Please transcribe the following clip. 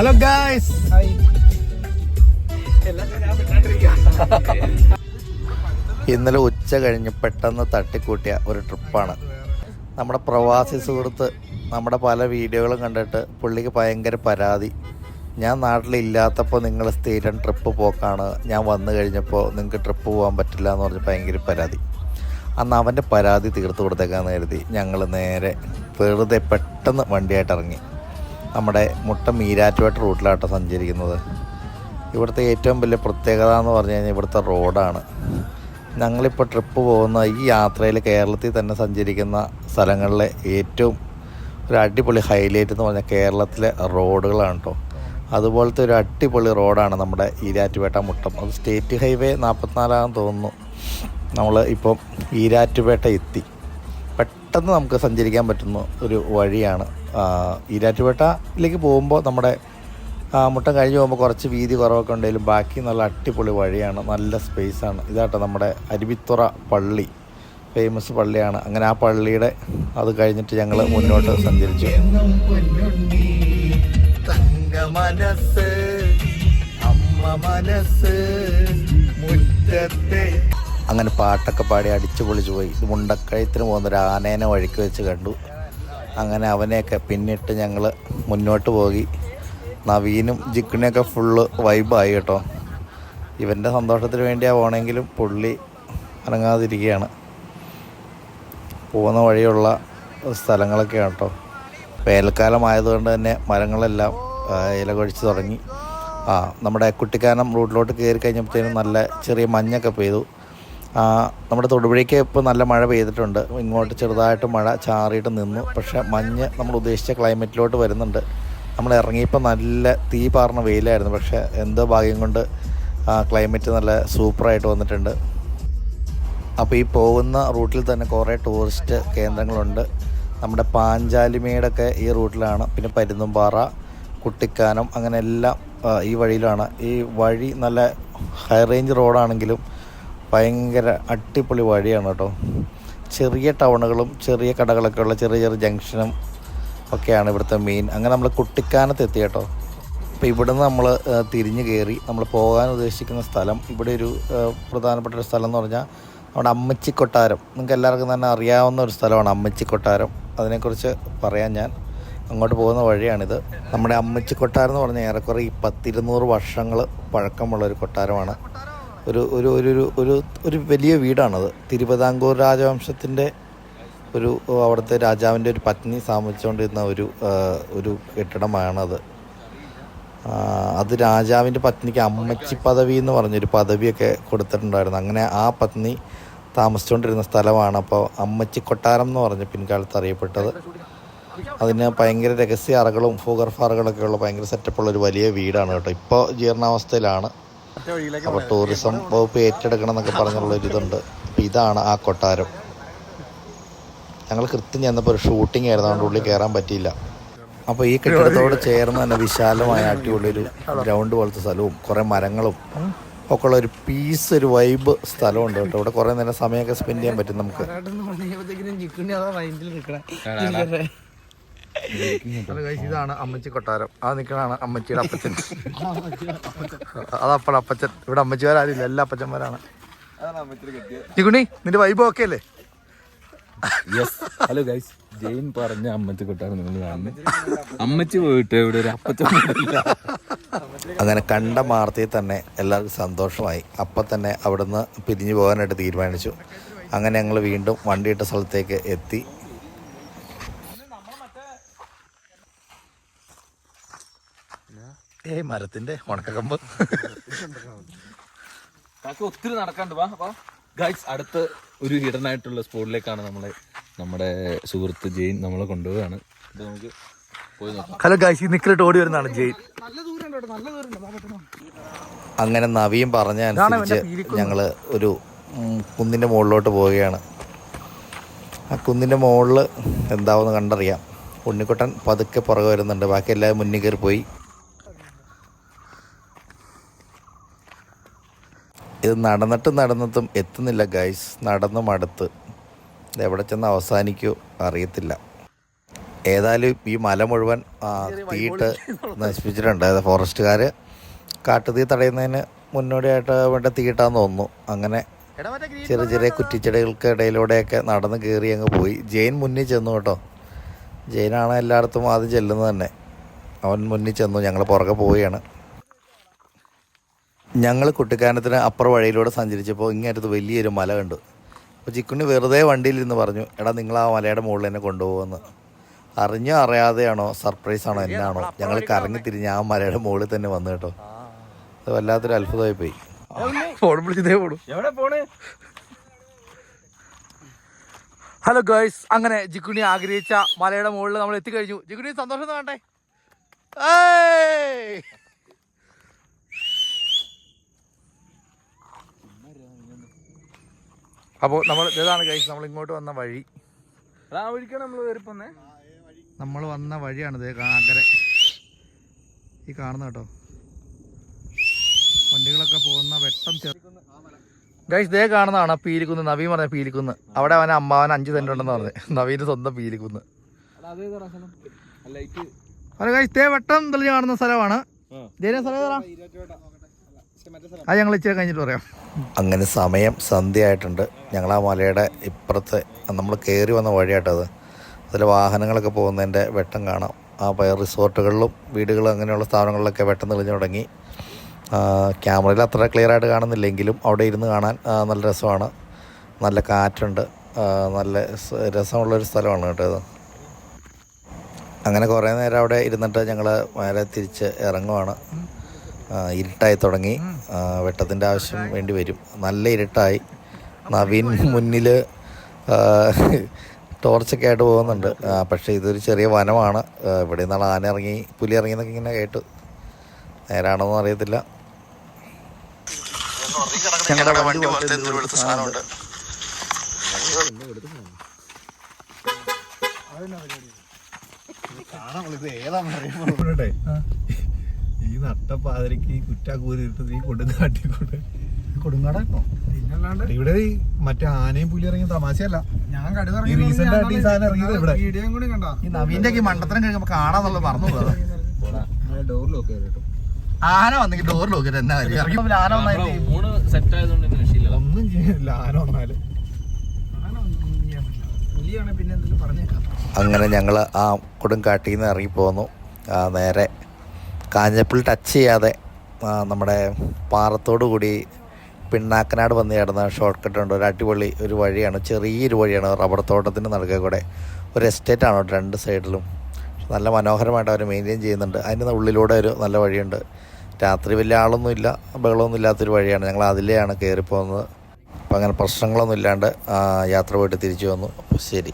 Hello guys ഇന്നലെ ഉച്ച കഴിഞ്ഞ് പെട്ടെന്ന് തട്ടിക്കൂട്ടിയ ഒരു ട്രിപ്പാണ്. നമ്മുടെ പ്രവാസി സുഹൃത്ത് നമ്മുടെ പല വീഡിയോകളും കണ്ടിട്ട് പുള്ളിക്ക് ഭയങ്കര പരാതി. ഞാൻ നാട്ടിലില്ലാത്തപ്പോൾ നിങ്ങൾ സ്ഥിരം ട്രിപ്പ് പോക്കാണ്. ഞാൻ വന്നു കഴിഞ്ഞപ്പോൾ നിങ്ങൾക്ക് ട്രിപ്പ് പോകാൻ പറ്റില്ല എന്ന് പറഞ്ഞ് ഭയങ്കര പരാതി. അന്ന് അവന്റെ പരാതി തീർത്തു കൊടുത്തേക്കാന്ന് കരുതി ഞങ്ങൾ നേരെ വെറുതെ പെട്ടെന്ന് വണ്ടിയായിട്ട് ഇറങ്ങി. നമ്മുടെ മുട്ട മീരാറ്റുപേട്ട റൂട്ടിലാട്ടോ സഞ്ചരിക്കുന്നത്. ഇവിടുത്തെ ഏറ്റവും വലിയ പ്രത്യേകത എന്ന് പറഞ്ഞു കഴിഞ്ഞാൽ ഇവിടുത്തെ റോഡാണ്. ഞങ്ങളിപ്പോൾ ട്രിപ്പ് പോകുന്ന ഈ യാത്രയിൽ കേരളത്തിൽ തന്നെ സഞ്ചരിക്കുന്ന സ്ഥലങ്ങളിലെ ഏറ്റവും ഒരു അടിപൊളി ഹൈലൈറ്റ് എന്ന് പറഞ്ഞാൽ കേരളത്തിലെ റോഡുകളാണ് കേട്ടോ അതുപോലത്തെ ഒരു അടിപൊളി റോഡാണ് നമ്മുടെ ഈരാറ്റുപേട്ട മുട്ടം. അത് സ്റ്റേറ്റ് ഹൈവേ നാൽപ്പത്തിനാലാന്ന് തോന്നുന്നു. നമ്മൾ ഇപ്പം ഈരാറ്റുപേട്ട എത്തി. പെട്ടെന്ന് നമുക്ക് സഞ്ചരിക്കാൻ പറ്റുന്ന ഒരു വഴിയാണ് ഈരാറ്റുപേട്ടയിലേക്ക് പോകുമ്പോൾ നമ്മുടെ മുട്ടം കഴിഞ്ഞ് പോകുമ്പോൾ കുറച്ച് വീതി കുറവൊക്കെ ഉണ്ടെങ്കിലും ബാക്കി നല്ല അടിപൊളി വഴിയാണ് നല്ല സ്പേസാണ്. ഇതാട്ടോ നമ്മുടെ അരുവിത്തുറ പള്ളി. ഫേമസ് പള്ളിയാണ്. അങ്ങനെ ആ പള്ളിയുടെ അത് കഴിഞ്ഞിട്ട് ഞങ്ങൾ മുന്നോട്ട് സഞ്ചരിച്ചു. മനസ്സ് അമ്മ മനസ്സ് മുറ്റത്തെ അങ്ങനെ പാട്ടൊക്കെ പാടി അടിച്ചു പൊളിച്ചു പോയി. ഇത് മുണ്ടക്കയത്തിന് പോകുന്ന ഒരു ആനേനെ വഴിക്ക് വെച്ച് കണ്ടു. അങ്ങനെ അവനെയൊക്കെ പിന്നിട്ട് ഞങ്ങൾ മുന്നോട്ട് പോയി. നവീനും ജിക്കിനെയൊക്കെ ഫുള്ള് വൈബായി കേട്ടോ. ഇവന്റെ സന്തോഷത്തിന് വേണ്ടിയാ പോണെങ്കിലും പുള്ളി അനങ്ങാതിരിക്കുകയാണ് പോകുന്ന വഴിയുള്ള സ്ഥലങ്ങളൊക്കെയാണ് കേട്ടോ. വേനൽക്കാലം ആയതുകൊണ്ട് തന്നെ മരങ്ങളെല്ലാം ആ, ഇല കൊഴിച്ച് തുടങ്ങി. ആ നമ്മുടെ കുട്ടിക്കാനം റൂട്ടിലോട്ട് കയറി കഴിഞ്ഞപ്പോഴത്തേനും നല്ല ചെറിയ മഞ്ഞൊക്കെ പെയ്തു. നമ്മുടെ തൊടുപുഴയ്ക്ക് ഇപ്പോൾ നല്ല മഴ പെയ്തിട്ടുണ്ട്. ഇങ്ങോട്ട് ചെറുതായിട്ട് മഴ ചാറിയിട്ട് നിന്നു. പക്ഷേ മഞ്ഞ് നമ്മൾ ഉദ്ദേശിച്ച ക്ലൈമറ്റിലോട്ട് വരുന്നുണ്ട്. നമ്മൾ ഇറങ്ങിയപ്പോൾ നല്ല തീ പാർന്ന വെയിലായിരുന്നു. പക്ഷേ എന്തോ ഭാഗ്യം കൊണ്ട് ക്ലൈമറ്റ് നല്ല സൂപ്പറായിട്ട് വന്നിട്ടുണ്ട്. അപ്പോൾ ഈ പോകുന്ന റൂട്ടിൽ തന്നെ കുറേ ടൂറിസ്റ്റ് കേന്ദ്രങ്ങളുണ്ട്. നമ്മുടെ പാഞ്ചാലിമേടൊക്കെ ഈ റൂട്ടിലാണ്. പിന്നെ പരുന്തുംപാറ കുട്ടിക്കാനം അങ്ങനെ എല്ലാം ഈ വഴിയിലാണ്. ഈ വഴി നല്ല ഹൈ റേഞ്ച് റോഡാണെങ്കിലും ഭയങ്കര അടിപൊളി വഴിയാണ് കേട്ടോ. ചെറിയ ടൗണുകളും ചെറിയ കടകളൊക്കെ ഉള്ള ചെറിയ ചെറിയ ജംഗ്ഷനും ഒക്കെയാണ് ഇവിടുത്തെ മെയിൻ അങ്ങനെ നമ്മൾ കുട്ടിക്കാനത്ത് എത്തി കേട്ടോ. അപ്പോൾ ഇവിടുന്ന് നമ്മൾ തിരിഞ്ഞ് കയറി നമ്മൾ പോകാൻ ഉദ്ദേശിക്കുന്ന സ്ഥലം ഇവിടെ ഒരു പ്രധാനപ്പെട്ട ഒരു സ്ഥലം എന്ന് പറഞ്ഞാൽ നമ്മുടെ അമ്മച്ചി കൊട്ടാരം നിങ്ങൾക്ക് എല്ലാവർക്കും തന്നെ അറിയാവുന്ന ഒരു സ്ഥലമാണ് അമ്മച്ചി കൊട്ടാരം അതിനെക്കുറിച്ച് പറയാൻ ഞാൻ അങ്ങോട്ട് പോകുന്ന വഴിയാണിത്. നമ്മുടെ അമ്മച്ചി കൊട്ടാരം എന്ന് പറഞ്ഞാൽ ഏറെക്കുറെ ഈ പത്തിരുന്നൂറ് വർഷങ്ങൾ പഴക്കമുള്ള ഒരു കൊട്ടാരമാണ്. ഒരു ഒരു ഒരു ഒരു ഒരു വലിയ വീടാണത്. തിരുവിതാംകൂർ രാജവംശത്തിന്റെ ഒരു അവിടുത്തെ രാജാവിന്റെ ഒരു പത്നി താമസിച്ചുകൊണ്ടിരുന്ന ഒരു ഒരു കെട്ടിടമാണത്. അത് രാജാവിന്റെ പത്നിക്ക് അമ്മച്ചി പദവി എന്ന് പറഞ്ഞൊരു പദവിയൊക്കെ കൊടുത്തിട്ടുണ്ടായിരുന്നു. അങ്ങനെ ആ പത്നി താമസിച്ചുകൊണ്ടിരുന്ന സ്ഥലമാണ് അപ്പോൾ അമ്മച്ചി കൊട്ടാരം എന്ന് പറഞ്ഞ് പിൻകാലത്ത് അറിയപ്പെട്ടത്. അതിന് ഭയങ്കര രഹസ്യ അറകളും ഭൂഗർഭ ഉള്ള ഭയങ്കര സെറ്റപ്പുള്ള ഒരു വലിയ വീടാണ് കേട്ടോ. ഇപ്പോൾ ജീർണാവസ്ഥയിലാണ്. അപ്പോൾ ടൂറിസം വകുപ്പ് ഏറ്റെടുക്കണം എന്നൊക്കെ പറഞ്ഞുള്ള ഒരു ഇതുണ്ട്. അപ്പോൾ ഇതാണ് ആ കൊട്ടാരം. ഞങ്ങൾ കൃത്യം ചെന്നപ്പോൾ ഒരു ഷൂട്ടിംഗ് ആയിരുന്നു. അതുകൊണ്ട് ഉള്ളിൽ കയറാൻ പറ്റിയില്ല. അപ്പോൾ ഈ കെട്ടിടത്തോട് ചേർന്ന് തന്നെ വിശാലമായ അടിപൊളി ഒരു ഗ്രൗണ്ട് പോലത്തെ സ്ഥലവും കുറേ മരങ്ങളും ഒക്കെ ഉള്ള ഒരു പീസ് ഒരു വൈബ് സ്ഥലമുണ്ട് കേട്ടോ. ഇവിടെ കുറേ നേരം സമയമൊക്കെ സ്പെൻഡ് ചെയ്യാൻ പറ്റും നമുക്ക്. ഇതാണ് അമ്മച്ചി കൊട്ടാരം. ആ നിൽക്കണാണ് അമ്മച്ചിയുടെ അപ്പച്ചൻ. അതപ്പഴ അപ്പച്ചൻ. ഇവിടെ അമ്മച്ചിമാരാരില്ല എല്ലാ അപ്പച്ചന്മാരാണ്. ചിക്കുണി നിന്റെ വൈബ് ഓക്കെ അല്ലേ? യെസ് ഹലോ ഗൈസ് ജെയിൻ പറഞ്ഞ അമ്മച്ചി കൊട്ടാരം നിങ്ങൾ കാണുന്നത് അമ്മച്ചി പോയിട്ട് ഇവിടെ ഒരു അപ്പച്ച അങ്ങനെ കണ്ട മാർത്തയിൽ തന്നെ എല്ലാവർക്കും സന്തോഷമായി. അപ്പം തന്നെ അവിടുന്ന് പിരിഞ്ഞു പോകാനായിട്ട് തീരുമാനിച്ചു. അങ്ങനെ ഞങ്ങൾ വീണ്ടും വണ്ടിയിട്ട സ്ഥലത്തേക്ക് എത്തി. ഏയ് മരത്തിന്റെ ഉണക്കക്കമ്പ്. കാക്ക ഒത്തിരി നടക്കാണ്ട് വാ. വാ ഗൈസ് അടുത്ത ഒരു ഹിഡൻ ആയിട്ടുള്ള സ്പോട്ടിലേക്കാണ് നമ്മളെ നമ്മുടെ സുഹൃത്ത് ജെയിൻ നമ്മളെ കൊണ്ടുപോവുകയാണ്. ഇത് നമുക്ക് പോയി നോക്കാം. ഹലോ ഗൈസ് നിക്കലിട്ട് ഓടി വരുന്നതാണ് ജെയിൻ. അങ്ങനെ നവിയും പറഞ്ഞ അനുസരിച്ച് ഞങ്ങൾ ഒരു കുന്നിന്റെ മുകളിലോട്ട് പോവുകയാണ്. ആ കുന്നിന്റെ മുകളിൽ എന്താവെന്ന് കണ്ടറിയാം. ഉണ്ണിക്കുട്ടൻ പതുക്കെ പുറകെ വരുന്നുണ്ട്. ബാക്കി എല്ലാവരും മുന്നിൽ കയറി പോയി. ഇത് നടന്നിട്ട് നടന്നിട്ടും എത്തുന്നില്ല ഗൈസ് നടന്നും മടുത്ത് ഇത് എവിടെ ചെന്ന് അവസാനിക്കോ അറിയത്തില്ല. ഏതായാലും ഈ മല മുഴുവൻ തീയിട്ട് നശിപ്പിച്ചിട്ടുണ്ട്. അതായത് ഫോറസ്റ്റുകാർ കാട്ടുതീ തടയുന്നതിന് മുന്നോടിയായിട്ട് വേണ്ട തീയിട്ടാന്ന് തോന്നുന്നു. അങ്ങനെ ചെറിയ ചെറിയ കുറ്റിച്ചെടികൾക്ക് ഇടയിലൂടെയൊക്കെ നടന്ന് കയറി അങ്ങ് പോയി. ജെയിൻ മുന്നിൽ ചെന്നു കേട്ടോ. ജെയിനാണ് എല്ലായിടത്തും ആദ്യം ചെല്ലുന്നത് തന്നെ. അവൻ മുന്നിൽ ചെന്നു. ഞങ്ങൾ പുറകെ പോവുകയാണ്. ഞങ്ങൾ കുട്ടിക്കാനത്തിന് അപ്പുറ വഴിയിലൂടെ സഞ്ചരിച്ചപ്പോൾ ഇങ്ങേറ്റത്ത് വലിയൊരു മല കണ്ടു. അപ്പോൾ ചിക്കുണ്ണി വെറുതെ വണ്ടിയിലിരുന്ന് പറഞ്ഞു എടാ നിങ്ങൾ ആ മലയുടെ മുകളിൽ എന്നെ കൊണ്ടുപോകുമെന്ന്. അറിഞ്ഞോ അറിയാതെയാണോ സർപ്രൈസ് ആണോ എന്നാണോ ഞങ്ങൾ കറങ്ങി തിരിഞ്ഞ് ആ മലയുടെ മുകളിൽ തന്നെ വന്നു കേട്ടോ. അത് വല്ലാത്തൊരു അത്ഭുതമായി പോയി. ഫോൺ വിളിച്ചതേ പോണു എവിടെ പോണേ ഹലോ ഗേൾസ് അങ്ങനെ ജിക്കുണി ആഗ്രഹിച്ച മലയുടെ മുകളിൽ നമ്മൾ എത്തിക്കഴിഞ്ഞു. ജിക്കുണി സന്തോഷം കാണട്ടെ വേണ്ടേ? ഏയ്! അപ്പോൾ നമ്മൾ ഇതാണ് കൈസ് നമ്മൾ ഇങ്ങോട്ട് വന്ന വഴി. ആ വഴിക്കാണ് നമ്മൾ വരുപ്പന്നേ പോന്നേ നമ്മൾ വന്ന വഴിയാണിത് കാങ്കര ഈ കാണുന്ന കേട്ടോ. വണ്ടികളൊക്കെ പോകുന്ന വെട്ടം ഗൈസ് ദേ കാണുന്നതാണ് പീലിക്കുന്ന്. നവീൻ പറഞ്ഞ പീലിക്കുന്ന്. അവിടെ അവൻ അമ്മാവൻ അഞ്ച് സെന്റ് ഉണ്ടെന്ന് പറഞ്ഞു. നവീന് സ്വന്തം പീലിക്കുന്ന്. അല്ല ഗൈസ് ദേ വെട്ടം തെളിഞ്ഞ് കാണുന്ന സ്ഥലമാണ്. ഇതേ സ്ഥലം? അത് ഞങ്ങൾ ഇച്ചിരി കഴിഞ്ഞിട്ട് പറയാം. അങ്ങനെ സമയം സന്ധ്യയായിട്ടുണ്ട്. ഞങ്ങൾ ആ മലയുടെ ഇപ്പുറത്ത് നമ്മൾ കയറി വന്ന വഴിയായിട്ടത് അതിൽ വാഹനങ്ങളൊക്കെ പോകുന്നതിന്റെ വെട്ടം കാണാം. ആ പയർ റിസോർട്ടുകളിലും വീടുകളും അങ്ങനെയുള്ള സ്ഥാപനങ്ങളിലൊക്കെ വെട്ടം തെളിഞ്ഞു തുടങ്ങി. ക്യാമറയിൽ അത്ര ക്ലിയർ ആയിട്ട് കാണുന്നില്ലെങ്കിലും അവിടെ ഇരുന്ന് കാണാൻ നല്ല രസമാണ്. നല്ല കാറ്റുണ്ട്. നല്ല രസമുള്ളൊരു സ്ഥലമാണ് കേട്ടോ ഇത് അങ്ങനെ കുറേ നേരം അവിടെ ഇരുന്നിട്ട് ഞങ്ങൾ മേലെ തിരിച്ച് ഇറങ്ങുവാണ്. ഇരുട്ടായി തുടങ്ങി. വെട്ടത്തിന്റെ ആവശ്യം വേണ്ടി വരും. നല്ല ഇരുട്ടായി. നവീൻ മുന്നിൽ ടോർച്ചൊക്കെ ആയിട്ട് പോകുന്നുണ്ട്. പക്ഷേ ഇതൊരു ചെറിയ വനമാണ്. ഇവിടെ നിന്നാണ് ആന ഇറങ്ങി പുലി ഇറങ്ങി എന്നൊക്കെ ഇങ്ങനെ കേട്ടു. നേരാണോന്നും അറിയത്തില്ല. ഞങ്ങളുടെ വണ്ടി പോലത്തെ എന്തോ വെളുത്ത സാധനമുണ്ട്. ഈ നട്ടപ്പാതിരക്ക് കുറ്റാക്കൂരി നീ ഈ കൊടുങ്ങ കാട്ടിക്കൊണ്ട്. പിന്നല്ലാണ്ട് ഇവിടെ ഈ മറ്റേ ആനയും പുലി ഇറങ്ങിയ തമാശയല്ല. ഞാൻ ഈ റീസെന്റ് ആയിട്ട് ഈ സാധനം ഇറങ്ങിയത് ഇവിടെ. വീഡിയോ കൂടി കണ്ടോ? ഈ നവീന്റെ ഒക്കെ മണ്ടത്തരം കഴിയുമ്പോ കാണാന്നുള്ളത് പോകാതെ ഡോറിലൊക്കെ കേട്ടോ. ആന വന്നെങ്കിൽ ഡോർ ലോക്ക് എന്നാ കാര്യം? ഇറങ്ങി ആന വന്നായിട്ട് മൂന്ന് സെറ്റ് ആയതുകൊണ്ട് തന്നെ രക്ഷയില്ല ഒന്നും ചെയ്യില്ല ആന വന്നാൽ. പിന്നെ അങ്ങനെ ഞങ്ങൾ ആ കൊടുങ്കാട്ടിൽ നിന്ന് ഇറങ്ങിപ്പോന്നു ആ, നേരെ കാഞ്ഞപ്പിൾ ടച്ച് ചെയ്യാതെ നമ്മുടെ പാറത്തോടു കൂടി പിണ്ണാക്കനാട് വന്ന് ചേർന്ന ഷോർട്ട് കട്ട് ഉണ്ട്. ഒരു അടിപൊളി ഒരു വഴിയാണ് ചെറിയൊരു വഴിയാണ് റബ്ബർ തോട്ടത്തിന് നടക്കുക കൂടെ. ഒരു എസ്റ്റേറ്റ് ആണ് രണ്ട് സൈഡിലും നല്ല മനോഹരമായിട്ട് അവർ മെയിന്റെയിൻ ചെയ്യുന്നുണ്ട്. അതിന്റെ ഉള്ളിലൂടെ ഒരു നല്ല വഴിയുണ്ട്. രാത്രി വലിയ ആളൊന്നും ഇല്ല ബഹളമൊന്നും ഇല്ലാത്തൊരു വഴിയാണ്. ഞങ്ങൾ അതിലെയാണ് കയറിപ്പോകുന്നത് അപ്പോൾ അങ്ങനെ പ്രശ്നങ്ങളൊന്നും ഇല്ലാണ്ട് യാത്ര പോയിട്ട് തിരിച്ചു വന്നു. ശരി.